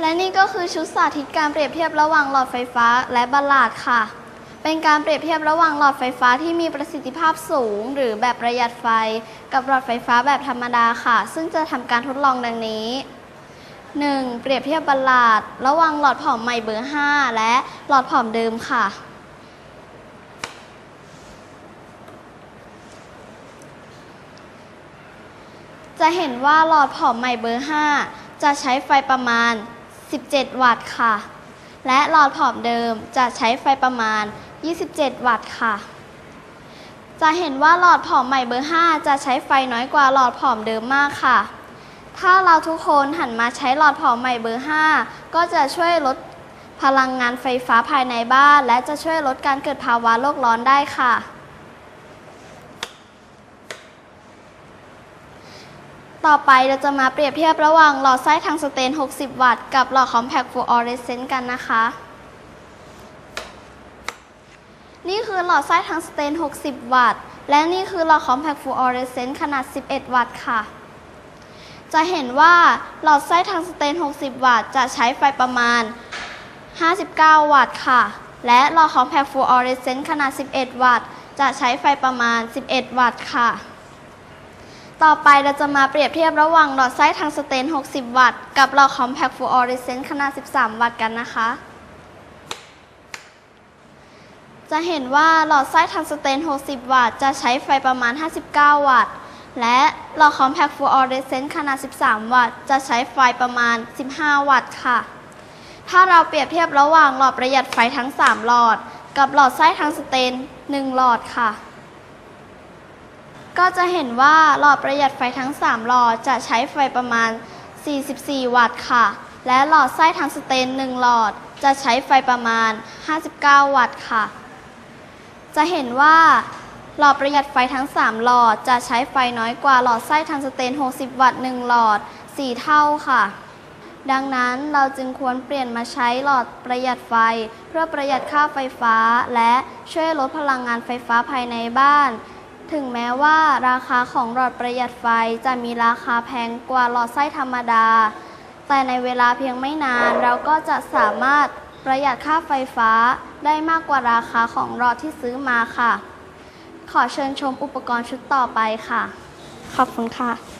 และนี่ก็คือชุดสาธิตการเปรียบเทียบระหว่างหลอดไฟฟ้าและบัลลาดค่ะ เป็นการเปรียบเทียบระหว่างหลอดไฟฟ้าที่มีประสิทธิภาพสูง หรือแบบประหยัดไฟ กับหลอดไฟฟ้าแบบธรรมดาค่ะ ซึ่งจะทำการทดลองดังนี้ 1. เปรียบเทียบบัลลาดระหว่างหลอดผอมใหม่เบอร์ 5 และหลอดผอมเดิมค่ะ จะเห็นว่าหลอดผอมใหม่เบอร์ 5 จะใช้ไฟประมาณ 17 วัตต์ค่ะ และหลอดผอมเดิมจะใช้ไฟประมาณ 27 วัตต์ค่ะ จะเห็นว่าหลอดผอมใหม่เบอร์ 5 จะใช้ไฟน้อยกว่าหลอดผอมเดิมมากค่ะ ถ้าเราทุกคนหันมาใช้หลอดผอมใหม่เบอร์ 5 ก็จะช่วยลดพลังงานไฟฟ้าภายในบ้าน และจะช่วยลดการเกิดภาวะโลกร้อนได้ค่ะ ต่อไปเราจะมาเปรียบเทียบระหว่างหลอดไส้ทางสเตน 60 วัตต์ กับหลอดคอมแพคฟลูออเรสเซนต์กันนะคะ นี่คือหลอดไส้ทางสเตน 60 วัตต์ และนี่คือหลอดคอมแพคฟลูออเรสเซนต์ขนาด 11 วัตต์ค่ะ จะเห็นว่าหลอดไส้ทางสเตน 60 วัตต์ จะใช้ไฟประมาณ 59 วัตต์ค่ะ และหลอดคอมแพคฟลูออเรสเซนต์ขนาด 11 วัตต์ จะใช้ไฟประมาณ 11 วัตต์ค่ะ ต่อไปเราจะมาเปรียบเทียบระหว่างหลอดไส้ทางสเตน 60 วัตต์ กับหลอดคอมแพคฟลูออเรสเซนต์ขนาด 13 วัตต์กันนะคะ จะเห็นว่าหลอดไส้ทางสเตน 60 วัตต์ จะใช้ไฟประมาณ 59 วัตต์ และหลอดคอมแพคฟลูออเรสเซนต์ขนาด 13 วัตต์ จะใช้ไฟประมาณ 15 วัตต์ค่ะ ถ้าเราเปรียบเทียบระหว่างหลอดประหยัดไฟทั้ง 3 หลอด กับหลอดไส้ทางสเตน 1 หลอดค่ะ ก็จะเห็นว่าหลอดประหยัดไฟทั้ง 3 หลอดจะใช้ไฟประมาณ 44 วัตต์ค่ะ และหลอดไส้ทางสเตน1หลอดจะใช้ไฟประมาณ 59 วัตต์ค่ะ จะเห็นว่าหลอดประหยัดไฟทั้ง 3 หลอดจะใช้ไฟน้อยกว่าหลอดไส้ทางสเตน 60 วัตต์1หลอด 4 เท่าค่ะ ดังนั้นเราจึงควรเปลี่ยนมาใช้หลอดประหยัดไฟ เพื่อประหยัดค่าไฟฟ้า และช่วยลดพลังงานไฟฟ้าภายในบ้าน ถึงแม้ว่าราคาของหลอดประหยัดไฟจะมีราคาแพงกว่าหลอดไส้ธรรมดา แต่ในเวลาเพียงไม่นานเราก็จะสามารถประหยัดค่าไฟฟ้าได้มากกว่าราคาของหลอดที่ซื้อมาค่ะ ขอเชิญชมอุปกรณ์ชุดต่อไปค่ะ ขอบคุณค่ะ